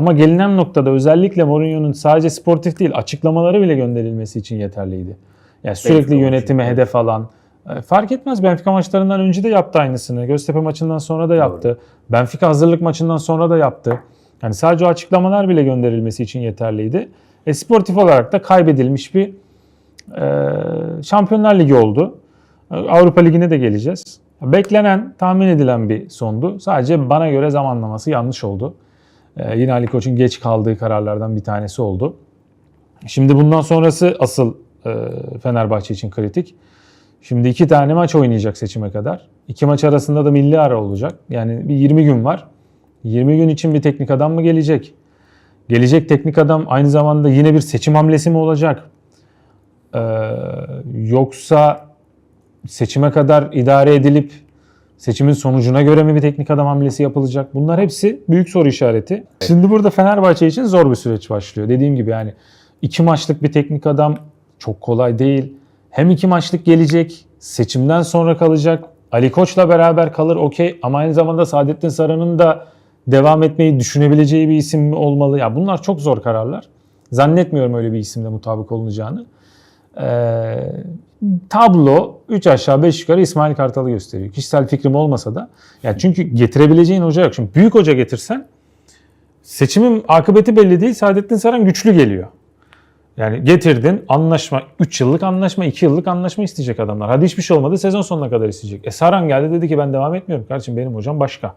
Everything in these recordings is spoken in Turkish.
Ama gelinen noktada özellikle Mourinho'nun sadece sportif değil açıklamaları bile gönderilmesi için yeterliydi. Yani sürekli Benfica yönetime maçı, hedef alan. e, Fark etmez Benfica maçlarından önce de yaptı aynısını. Göztepe maçından sonra da yaptı. Benfica hazırlık maçından sonra da yaptı. Yani sadece o açıklamalar bile gönderilmesi için yeterliydi. E, sportif olarak da kaybedilmiş bir e, Şampiyonlar Ligi oldu. E, Avrupa Ligi'ne de geleceğiz. Beklenen, tahmin edilen bir sondu. Sadece bana göre zamanlaması yanlış oldu. E, yine Ali Koç'un geç kaldığı kararlardan bir tanesi oldu. Şimdi bundan sonrası asıl e, Fenerbahçe için kritik. Şimdi iki tane maç oynayacak seçime kadar. İki maç arasında da milli ara olacak. Yani bir 20 gün var. 20 gün için bir teknik adam mı gelecek? Gelecek teknik adam aynı zamanda yine bir seçim hamlesi mi olacak? Ee, yoksa seçime kadar idare edilip seçimin sonucuna göre mi bir teknik adam hamlesi yapılacak? Bunlar hepsi büyük soru işareti. Şimdi burada Fenerbahçe için zor bir süreç başlıyor. Dediğim gibi yani iki maçlık bir teknik adam çok kolay değil. Hem iki maçlık gelecek, seçimden sonra kalacak. Ali Koç'la beraber kalır okey ama aynı zamanda Saadettin Saran'ın da devam etmeyi düşünebileceği bir isim mi olmalı? Ya bunlar çok zor kararlar. Zannetmiyorum öyle bir isimle mutabık olunacağını. Ee, tablo 3 aşağı 5 yukarı İsmail Kartal'ı gösteriyor. Kişisel fikrim olmasa da. Yani çünkü getirebileceğin hoca yok. Şimdi büyük hoca getirsen seçimin akıbeti belli değil. Saadettin Saran güçlü geliyor. Yani getirdin anlaşma 3 yıllık anlaşma 2 yıllık anlaşma isteyecek adamlar. Hadi hiçbir şey olmadı sezon sonuna kadar isteyecek. E Saran geldi dedi ki ben devam etmiyorum kardeşim benim hocam başka.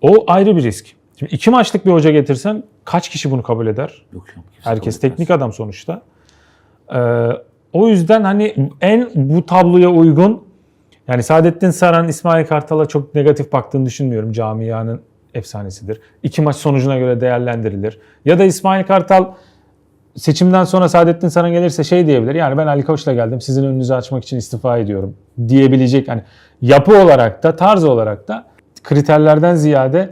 O ayrı bir risk. Şimdi iki maçlık bir hoca getirsen kaç kişi bunu kabul eder? Yok, yok, Herkes etmez. teknik adam sonuçta. Ee, o yüzden hani en bu tabloya uygun yani Saadettin Saran İsmail Kartal'a çok negatif baktığını düşünmüyorum. Camianın efsanesidir. İki maç sonucuna göre değerlendirilir. Ya da İsmail Kartal seçimden sonra Saadettin Saran gelirse şey diyebilir. Yani ben Ali Koç'la geldim sizin önünüzü açmak için istifa ediyorum diyebilecek. Hani yapı olarak da tarz olarak da kriterlerden ziyade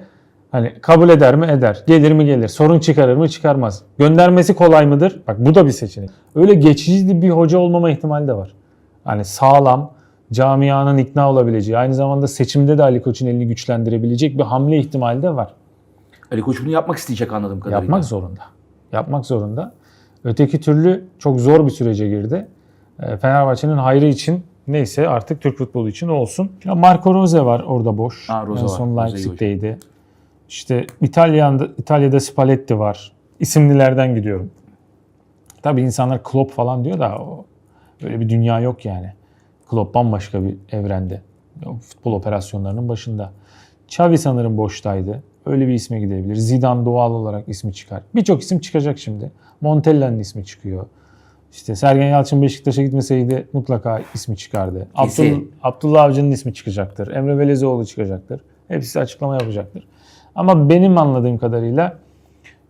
hani kabul eder mi eder. Gelir mi gelir. Sorun çıkarır mı çıkarmaz. Göndermesi kolay mıdır? Bak bu da bir seçenek. Öyle geçici bir hoca olmama ihtimali de var. Hani sağlam, camianın ikna olabileceği, aynı zamanda seçimde de Ali Koç'un elini güçlendirebilecek bir hamle ihtimali de var. Ali Koç bunu yapmak isteyecek anladığım kadarıyla. Yapmak zorunda. Yapmak zorunda. Öteki türlü çok zor bir sürece girdi. E, Fenerbahçe'nin hayrı için neyse artık Türk futbolu için olsun. Ya Marco Rose var orada boş. Ha, Rose en son Leipzig'teydi. İşte İtalya'da, İtalya'da Spalletti var. İsimlilerden gidiyorum. Tabii insanlar Klopp falan diyor da o, öyle bir dünya yok yani. Klopp bambaşka bir evrende. O futbol operasyonlarının başında. Xavi sanırım boştaydı. Öyle bir isme gidebilir. Zidane doğal olarak ismi çıkar. Birçok isim çıkacak şimdi. Montella'nın ismi çıkıyor. İşte Sergen Yalçın Beşiktaş'a gitmeseydi mutlaka ismi çıkardı. Abdul, Abdullah Avcı'nın ismi çıkacaktır. Emre Belezoğlu çıkacaktır. Hepsi açıklama yapacaktır. Ama benim anladığım kadarıyla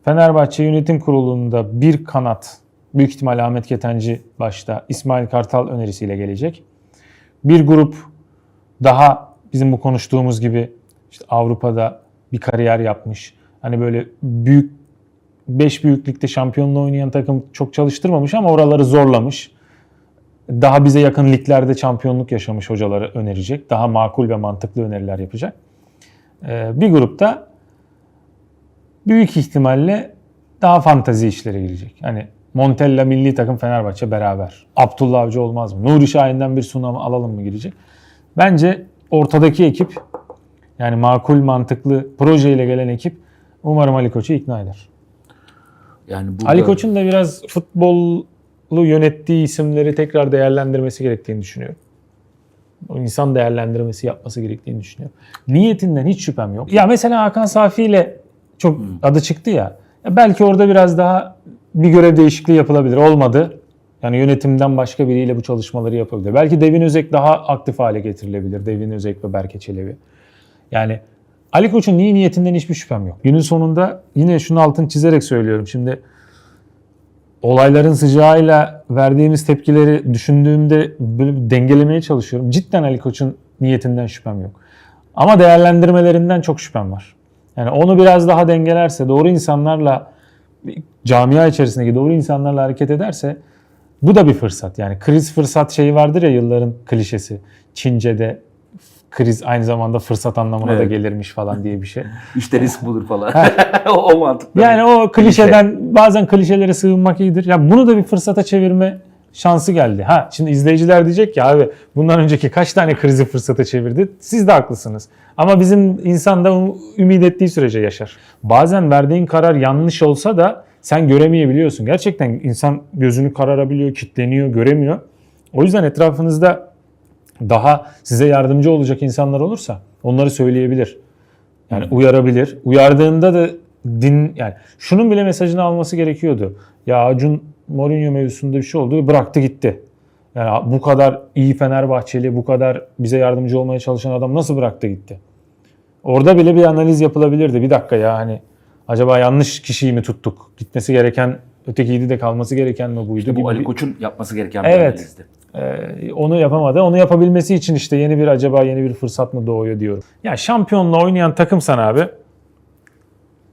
Fenerbahçe Yönetim Kurulu'nda bir kanat, büyük ihtimal Ahmet Ketenci başta İsmail Kartal önerisiyle gelecek. Bir grup daha bizim bu konuştuğumuz gibi işte Avrupa'da bir kariyer yapmış. Hani böyle büyük 5 büyüklükte şampiyonluğu oynayan takım çok çalıştırmamış ama oraları zorlamış. Daha bize yakın liglerde şampiyonluk yaşamış hocaları önerecek. Daha makul ve mantıklı öneriler yapacak. Ee, bir grupta büyük ihtimalle daha fantazi işlere girecek. Hani Montella milli takım Fenerbahçe beraber. Abdullah Avcı olmaz mı? Nuri Şahin'den bir sunam alalım mı girecek? Bence ortadaki ekip yani makul mantıklı projeyle gelen ekip umarım Ali Koç'u ikna eder. Yani burada, Ali Koç'un da biraz futbolu yönettiği isimleri tekrar değerlendirmesi gerektiğini düşünüyorum. O insan değerlendirmesi yapması gerektiğini düşünüyorum. Niyetinden hiç şüphem yok. Ya mesela Hakan Safi ile çok adı çıktı ya. ya. Belki orada biraz daha bir görev değişikliği yapılabilir. Olmadı. Yani yönetimden başka biriyle bu çalışmaları yapabilir. Belki Devin Özek daha aktif hale getirilebilir. Devin Özek ve Berke Çelebi. Yani Ali Koç'un iyi niyetinden hiçbir şüphem yok. Günün sonunda yine şunu altını çizerek söylüyorum. Şimdi olayların sıcağıyla verdiğimiz tepkileri düşündüğümde böyle dengelemeye çalışıyorum. Cidden Ali Koç'un niyetinden şüphem yok. Ama değerlendirmelerinden çok şüphem var. Yani onu biraz daha dengelerse, doğru insanlarla camia içerisindeki doğru insanlarla hareket ederse bu da bir fırsat. Yani kriz fırsat şeyi vardır ya yılların klişesi. Çince'de kriz aynı zamanda fırsat anlamına da Evet. gelirmiş falan diye bir şey. İşte risk budur falan. o, mantıklı. Yani o klişeden bazen klişelere sığınmak iyidir. Ya bunu da bir fırsata çevirme şansı geldi. Ha şimdi izleyiciler diyecek ki abi bundan önceki kaç tane krizi fırsata çevirdi? Siz de haklısınız. Ama bizim insan da um- ümit ettiği sürece yaşar. Bazen verdiğin karar yanlış olsa da sen göremeyebiliyorsun. Gerçekten insan gözünü kararabiliyor, kitleniyor, göremiyor. O yüzden etrafınızda daha size yardımcı olacak insanlar olursa onları söyleyebilir. Yani uyarabilir. Uyardığında da din yani şunun bile mesajını alması gerekiyordu. Ya Acun Mourinho mevzusunda bir şey oldu bıraktı gitti. Yani bu kadar iyi Fenerbahçeli, bu kadar bize yardımcı olmaya çalışan adam nasıl bıraktı gitti? Orada bile bir analiz yapılabilirdi. Bir dakika ya hani acaba yanlış kişiyi mi tuttuk? Gitmesi gereken ötekiydi de kalması gereken mi buydu? gibi Bu Ali bir- Koç'un yapması gereken bir Evet. analizdi. ee, onu yapamadı. Onu yapabilmesi için işte yeni bir acaba yeni bir fırsat mı doğuyor diyorum. Ya şampiyonla oynayan takımsan abi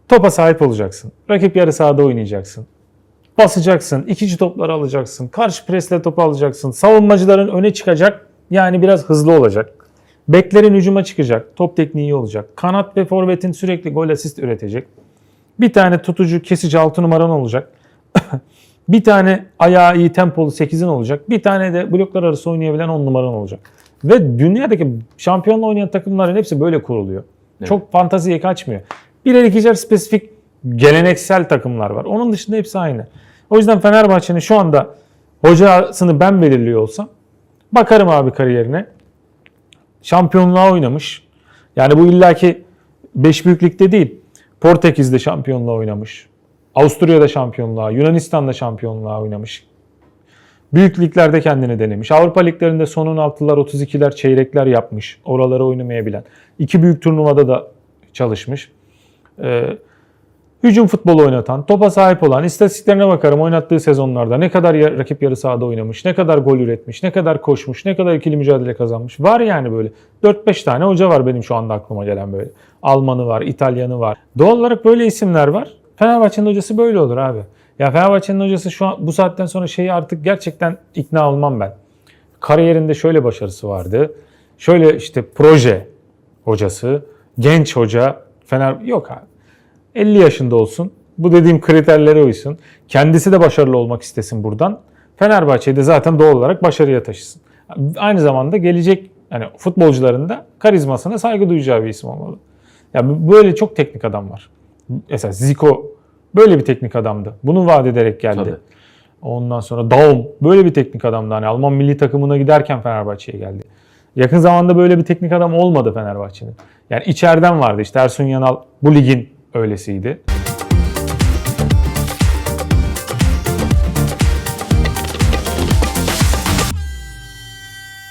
topa sahip olacaksın. Rakip yarı sahada oynayacaksın. Basacaksın. ikinci topları alacaksın. Karşı presle topu alacaksın. Savunmacıların öne çıkacak. Yani biraz hızlı olacak. Beklerin hücuma çıkacak. Top tekniği iyi olacak. Kanat ve forvetin sürekli gol asist üretecek. Bir tane tutucu kesici 6 numaran olacak. Bir tane ayağı iyi tempolu 8'in olacak. Bir tane de bloklar arası oynayabilen 10 numaran olacak. Ve dünyadaki şampiyonla oynayan takımların hepsi böyle kuruluyor. Evet. Çok fantaziye kaçmıyor. Birer ikişer spesifik geleneksel takımlar var. Onun dışında hepsi aynı. O yüzden Fenerbahçe'nin şu anda hocasını ben belirliyor olsam bakarım abi kariyerine. Şampiyonluğa oynamış. Yani bu illaki 5 büyüklükte değil. Portekiz'de şampiyonluğa oynamış. Avusturya'da şampiyonluğa, Yunanistan'da şampiyonluğa oynamış. Büyük liglerde kendini denemiş. Avrupa liglerinde son 16'lar, 32'ler, çeyrekler yapmış. Oraları oynamayabilen. İki büyük turnuvada da çalışmış. Ee, hücum futbolu oynatan, topa sahip olan, istatistiklerine bakarım oynattığı sezonlarda ne kadar rakip yarı sahada oynamış, ne kadar gol üretmiş, ne kadar koşmuş, ne kadar ikili mücadele kazanmış. Var yani böyle 4-5 tane hoca var benim şu anda aklıma gelen böyle. Almanı var, İtalyanı var. Doğal olarak böyle isimler var. Fenerbahçe'nin hocası böyle olur abi. Ya Fenerbahçe'nin hocası şu an bu saatten sonra şeyi artık gerçekten ikna olmam ben. Kariyerinde şöyle başarısı vardı. Şöyle işte proje hocası, genç hoca, Fener yok abi. 50 yaşında olsun. Bu dediğim kriterlere uysun. Kendisi de başarılı olmak istesin buradan. Fenerbahçe'yi de zaten doğal olarak başarıya taşısın. Aynı zamanda gelecek hani futbolcuların da karizmasına saygı duyacağı bir isim olmalı. Ya bu- böyle çok teknik adam var. Mesela Zico böyle bir teknik adamdı. Bunu vaat ederek geldi. Tabii. Ondan sonra Daum böyle bir teknik adamdı. Hani Alman milli takımına giderken Fenerbahçe'ye geldi. Yakın zamanda böyle bir teknik adam olmadı Fenerbahçe'nin. Yani içeriden vardı işte Ersun Yanal bu ligin öylesiydi.